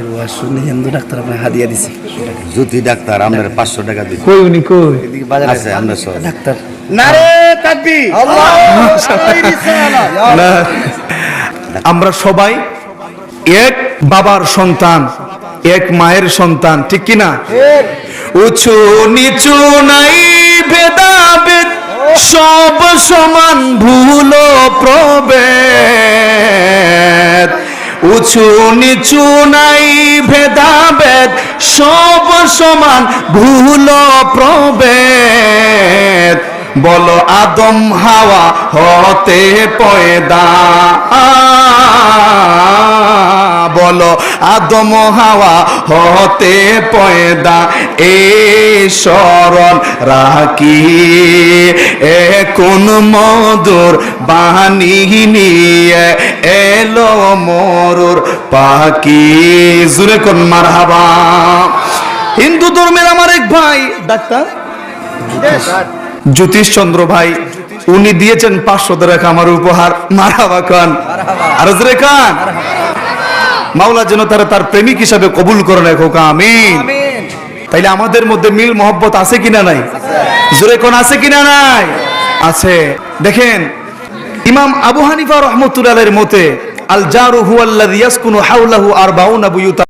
এর ওয়াজ শুনে হিন্দু ডাক্তার আপনার হাদিয়া দিছে। জ্যোতি ডাক্তার আপনার পাঁচশো টাকা দিচ্ছে কই উনি কই? এদিকে বাজারে আছে আমরা সব ডাক্তার। নারে তাকবি আমরা সবাই এক বাবার সন্তান এক মায়ের সন্তান ঠিক কি না? উঁচু নিচু নাই ভেদাভেদ সব সমান ভুল প্রভেদ। উঁচু নিচু নাই ভেদাভেদ, সব সমান ভুল প্রভেদ। বল আদম হাওয়া হতে পয়দা। বল আদম হাওয়া হতে পয়দা। এ শরণ রাখি, এ কোন মধুর বাণী নিয়ে এলো মরুর পাখি। জুরে কোন মার হাবা হিন্দু ধর্মের আমার এক ভাই ডাক্তার? জ্যোতিষ। চন্দ্র ভাই উনি দিয়েছেন পাঁচশো টাকা আমার উপহার। মারাবা খান। আর জোরে খান। মাওলা যেন তারা তার প্রেমিক হিসাবে কবুল করে খোকা আমিন। তাইলে আমাদের মধ্যে মিল মহব্বত আছে কিনা নাই? জোরে কোন আছে কিনা নাই? আছে। দেখেন ইমাম আবু হানিফা রহমতুল্লাহের মতে আল জারু হুয়াল্লাহ ইয়াসকুনু আর আরবাউনা বুয়ুতা